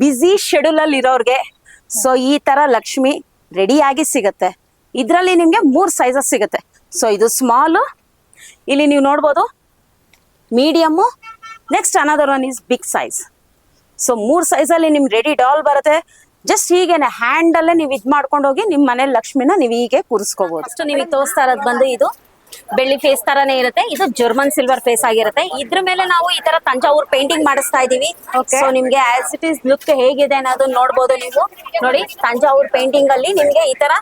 Busy schedule ಅಲ್ಲಿ ಇರೋರ್ಗೆ. So ಈ ತರ ಲಕ್ಷ್ಮಿ ರೆಡಿಯಾಗಿ ಸಿಗತ್ತೆ. ಇದರಲ್ಲಿ ನಿಮಗೆ ಮೂರು ಸೈಜಸ್ ಸಿಗುತ್ತೆ. ಸೊ ಇದು ಸ್ಮಾಲು ಇಲ್ಲಿ ನೀವು ನೋಡ್ಬೋದು medium next another one is big size so ಮೂರು ಅಲ್ಲಿ ನಿಮ್ಗೆ ರೆಡಿ ಡಾಲ್ ಬರುತ್ತೆ. ಜಸ್ಟ್ ಹೀಗೇನೆ ಹ್ಯಾಂಡಲ್ಲೇ ನೀವು ಇದು ಮಾಡ್ಕೊಂಡು ಹೋಗಿ ನಿಮ್ಮ ಮನೇಲಿ ಲಕ್ಷ್ಮಿನ ನೀವು ಹೀಗೆ ಕೂರಿಸ್ಕೋಬಹುದು ನೀವು ತೋರಿಸ್ತಾ ಇರೋದು ಬಂದು ಇದು. ಬೆಳ್ಳಿ ಫೇಸ್ ತರಾನೇ ಇರುತ್ತೆ. ಇದು ಜರ್ಮನ್ ಸಿಲ್ವರ್ ಫೇಸ್ ಆಗಿರುತ್ತೆ. ಇದ್ರ ಮೇಲೆ ನಾವು ಈ ತರ ತಂಜಾವೂರ್ ಪೇಂಟಿಂಗ್ ಮಾಡಿಸ್ತಾ ಇದೀವಿ. ಸೊ ನಿಮ್ಗೆ ಆಸ್ ಇಟ್ ಇಸ್ ಲುಕ್ ಹೇಗಿದೆ ಅನ್ನೋದು ನೋಡ್ಬೋದು ನೀವು. ನೋಡಿ ತಂಜಾವೂರ್ ಪೇಂಟಿಂಗ್ ಅಲ್ಲಿ ನಿಮ್ಗೆ ಈ ತರ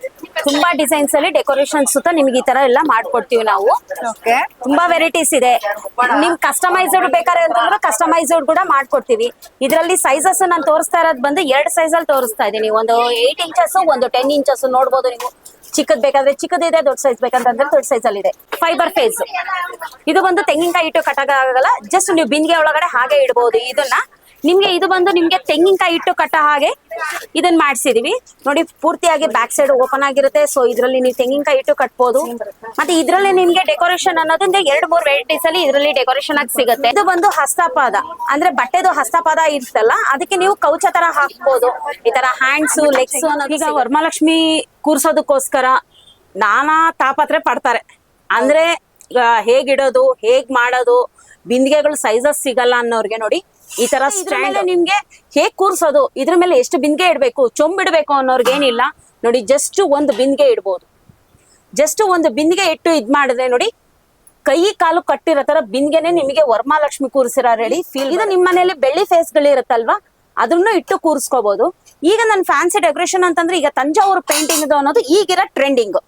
ತುಂಬಾ ಡಿಸೈನ್ಸ್ ಅಲ್ಲಿ ಡೆಕೋರೇಷನ್ ಸುತ್ತ ನಿಮ್ಗೆ ಈ ತರ ಎಲ್ಲ ಮಾಡ್ಕೊಡ್ತೀವಿ ನಾವು. ತುಂಬಾ ವೆರೈಟೀಸ್ ಇದೆ. ನಿಮ್ ಕಸ್ಟಮೈಸ್ಡ್ ಬೇಕಾದ್ರೆ ಅಂತಂದ್ರೆ ಕಸ್ಟಮೈಸ್ಡ್ ಕೂಡ ಮಾಡ್ಕೊಡ್ತೀವಿ. ಇದ್ರಲ್ಲಿ ಸೈಜಸ್ ನಾನು ತೋರಿಸ್ತಾ ಇರೋದು ಬಂದು ಎರಡ್ ಸೈಜ್ ಅಲ್ಲಿ ತೋರಿಸ್ತಾ ಇದೀನಿ. ಒಂದು ಏಟ್ ಇಂಚಸ್ ಒಂದು ಟೆನ್ ಇಂಚಸ್ ನೋಡ್ಬೋದು ನೀವು. ಚಿಕ್ಕದ್ ಬೇಕಾದ್ರೆ ಚಿಕ್ಕದಿದೆ ದೊಡ್ಡ ಸೈಜ್ ಬೇಕಂತಂದ್ರೆ ದೊಡ್ಡ ಸೈಜ್ ಅಲ್ಲಿ ಇದೆ. ಫೈಬರ್ ಫೇಸ್ ಇದು ಬಂದು ತೆಂಗಿನಕಾಯಿ ಇಟ್ಟು ಕಟ್ಟಾಗಲ್ಲ ಜಸ್ಟ್ ನೀವು ಬಿಂದಿಗೆ ಒಳಗಡೆ ಹಾಗೆ ಇಡಬಹುದು ಇದನ್ನ ನಿಮ್ಗೆ ಇದು ಬಂದು ನಿಮ್ಗೆ ತೆಂಗಿನಕಾಯಿ ಇಟ್ಟು ಕಟ್ಟೋ ಹಾಗೆ ಇದನ್ನ ಮಾಡಿಸಿದೀವಿ. ನೋಡಿ ಪೂರ್ತಿಯಾಗಿ ಬ್ಯಾಕ್ ಸೈಡ್ ಓಪನ್ ಆಗಿರುತ್ತೆ. ಸೊ ಇದರಲ್ಲಿ ನೀವು ತೆಂಗಿನಕಾಯಿ ಇಟ್ಟು ಕಟ್ಬೋದು. ಮತ್ತೆ ಇದರಲ್ಲಿ ನಿಮ್ಗೆ ಡೆಕೋರೇಷನ್ ಅನ್ನೋದಂದ್ರೆ ಎರಡ್ ಮೂರ್ ವೆರೈಟೀಸ್ ಅಲ್ಲಿ ಇದರಲ್ಲಿ ಡೆಕೋರೇಷನ್ ಆಗಿ ಸಿಗುತ್ತೆ. ಇದು ಬಂದು ಹಸ್ತಪಾದ. ಅಂದ್ರೆ ಬಟ್ಟೆದು ಹಸ್ತಪಾದ ಇರ್ತಲ್ಲ ಅದಕ್ಕೆ ನೀವು ಕೌಚ ತರ ಹಾಕ್ಬೋದು. ಈ ತರ ಹ್ಯಾಂಡ್ಸ್ ಲೆಗ್ಸ್ ಈಗ ವರಮಹಾಲಕ್ಷ್ಮಿ ಕೂರ್ಸೋದಕ್ಕೋಸ್ಕರ ನಾನಾ ತಾಪತ್ರೆ ಪಡ್ತಾರೆ. ಅಂದ್ರೆ ಹೇಗಿಡೋದು ಹೇಗ್ ಮಾಡೋದು ಬಿಂದಿಗೆಗಳು ಸೈಜಸ್ ಸಿಗಲ್ಲ ಅನ್ನೋರ್ಗೆ ನೋಡಿ ಈ ತರ ಸ್ಟ್ಯಾಂಡ್ ನಿಮ್ಗೆ ಹೇಗ್ ಕೂರ್ಸೋದು? ಇದ್ರ ಮೇಲೆ ಎಷ್ಟು ಬಿಂದಿಗೆ ಇಡ್ಬೇಕು? ಚೊಂಬಿಡ್ಬೇಕು ಅನ್ನೋರ್ಗೇನಿಲ್ಲ. ನೋಡಿ ಜಸ್ಟ್ ಒಂದು ಬಿಂದಿಗೆ ಇಡ್ಬೋದು. ಜಸ್ಟ್ ಒಂದು ಬಿಂದಿಗೆ ಇಟ್ಟು ಇದ್ ಮಾಡಿದ್ರೆ ನೋಡಿ ಕೈ ಕಾಲು ಕಟ್ಟಿರೋ ತರ ಬಿಂದಿಗೆನೆ ನಿಮಗೆ ವರಮಹಾಲಕ್ಷ್ಮಿ ಕೂರಿಸಿರೋ ಹೇಳಿ ಫೀಲ್ ಇದು ನಿಮ್ಮ ಮನೆಯಲ್ಲಿ ಬೆಳ್ಳಿ ಫೇಸ್ ಗಳಿರುತ್ತಲ್ವಾ ಅದನ್ನು ಇಟ್ಟು ಕೂರಿಸ್ಕೋಬಹುದು ಈಗ ನನ್ನ ಫ್ಯಾನ್ಸಿ ಡೆಕೋರೇಷನ್ ಅಂತಂದ್ರೆ ಈಗ ತಂಜಾವೂರು ಪೇಂಟಿಂಗ್ ಅನ್ನೋದು ಈಗಿರೋ ಟ್ರೆಂಡಿಂಗ್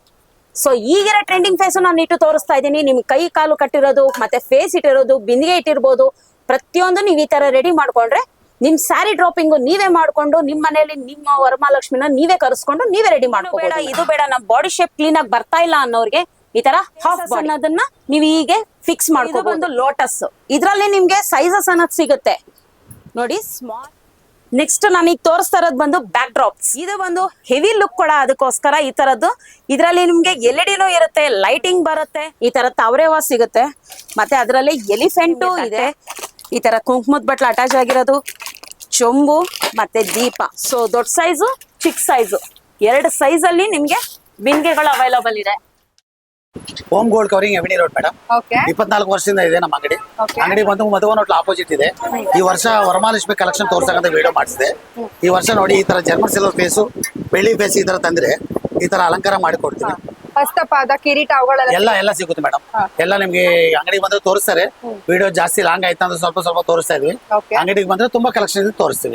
ಸೊ ಈಗಿರೋ ಟ್ರೆಂಡಿಂಗ್ ಫೇಸ್ ನಾನು ಇಟ್ಟು ತೋರಿಸ್ತಾ ಇದ್ದೀನಿ. ನಿಮ್ ಕೈ ಕಾಲು ಕಟ್ಟಿರೋದು ಮತ್ತೆ ಫೇಸ್ ಇಟ್ಟಿರೋದು ಬಿಂದಿಗೆ ಇಟ್ಟಿರ್ಬೋದು. ಪ್ರತಿಯೊಂದು ನೀವ್ ಈ ತರ ರೆಡಿ ಮಾಡ್ಕೊಂಡ್ರೆ ನಿಮ್ ಸ್ಯಾರಿ ಡ್ರಾಪಿಂಗ್ ನೀವೇ ಮಾಡ್ಕೊಂಡು ನಿಮ್ ಮನೆಯಲ್ಲಿ ನಿಮ್ಮ ವರಮಹಾಲಕ್ಷ್ಮಿನ ನೀವೇ ಕರೆಸ್ಕೊಂಡು ನೀವೇ ರೆಡಿ ಮಾಡ್ಕೋಬೇಡ ಇದು ಬೇಡ ನಮ್ಮ ಬಾಡಿ ಶೇಪ್ ಕ್ಲೀನ್ ಆಗಿ ಬರ್ತಾ ಇಲ್ಲ ಅನ್ನೋರಿಗೆ ಈ ತರ ಹಾಫ್ ಅನ್ನೋದನ್ನ ನೀವ್ ಹೀಗೆ ಫಿಕ್ಸ್ ಮಾಡ್ಕೊಂಡು ಲೋಟಸ್ ಇದ್ರಲ್ಲಿ ನಿಮ್ಗೆ ಸೈಜಸ್ ಅನ್ನೋದು ಸಿಗುತ್ತೆ. ನೋಡಿ ಸ್ಮಾಲ್ ನೆಕ್ಸ್ಟ್ ನಾನೀಗ ತೋರಿಸ್ತಾ ಇರೋದು ಬಂದು ಬ್ಯಾಕ್ ಡ್ರಾಪ್ಸ್ ಇದು ಬಂದು ಹೆವಿ ಲುಕ್ ಕೊಡ ಅದಕ್ಕೋಸ್ಕರ ಈ ತರದ್ದು. ಇದರಲ್ಲಿ ನಿಮ್ಗೆ ಎಲ್ ಇಡಿನೂ ಇರುತ್ತೆ ಲೈಟಿಂಗ್ ಬರುತ್ತೆ ಈ ತರ ತಾವರೆವ ಸಿಗುತ್ತೆ. ಮತ್ತೆ ಅದರಲ್ಲಿ ಎಲಿಫೆಂಟು ಇದೆ. ಈ ತರ ಕುಂಕುಮದ ಬಟ್ಲ ಅಟ್ಯಾಚ್ ಆಗಿರೋದು ಚೊಂಬು ಮತ್ತೆ ದೀಪ. ಸೊ ದೊಡ್ಡ ಸೈಜು ಚಿಕ್ಕ ಸೈಜು ಎರಡು ಸೈಜ್ ಅಲ್ಲಿ ನಿಮ್ಗೆ ಬಿಂದಿಗೆಗಳು ಅವೈಲಬಲ್ ಇದೆ. Home gold covering avenue road madam ಇಪ್ಪತ್ನಾಲ್ಕು ವರ್ಷದಿಂದ ಇದೆ ನಮ್ಮ ಅಂಗಡಿ. ಅಂಗಡಿ ಬಂದು ಮಧುವನ್ ಹೋಟ್ಲ್ ಆಪೋಸಿಟ್ ಇದೆ. ಈ ವರ್ಷ ವರಮಹಾಲಕ್ಷ್ಮಿ ಕಲೆಕ್ಷನ್ ತೋರ್ಸಕ್ಕಂತ ವಿಡಿಯೋ ಮಾಡಿಸಿದೆ. ಈ ವರ್ಷ ನೋಡಿ ಈ ತರ ಜರ್ಮನ್ ಸಿಲ್ವರ್ ಫೇಸು ಬೆಳ್ಳಿ ಫೇಸ್ ಈ ತರ ತಂದ್ರೆ ಈ ತರ ಅಲಂಕಾರ ಮಾಡಿ ಕೊಡ್ತೀವಿ ಹಸ್ತಪಾದ ಕಿರೀಟ ಅವುಗಳೆಲ್ಲ ಎಲ್ಲ ಎಲ್ಲ ಸಿಗುತ್ತೆ ಮೇಡಮ್ ಎಲ್ಲ ನಿಮ್ಗೆ ಅಂಗಡಿಗೆ ಬಂದ್ರೆ ತೋರಿಸ್ತಾರೆ. ವಿಡಿಯೋ ಜಾಸ್ತಿ ಲಾಂಗ್ ಆಯ್ತು ಅಂದ್ರೆ ಸ್ವಲ್ಪ ಸ್ವಲ್ಪ ತೋರಿಸ್ತಾ ಇದ್ವಿ. ಅಂಗಡಿಗೆ ಬಂದ್ರೆ ತುಂಬಾ ಕಲೆಕ್ಷನ್ ತೋರಿಸ್ತೀವಿ.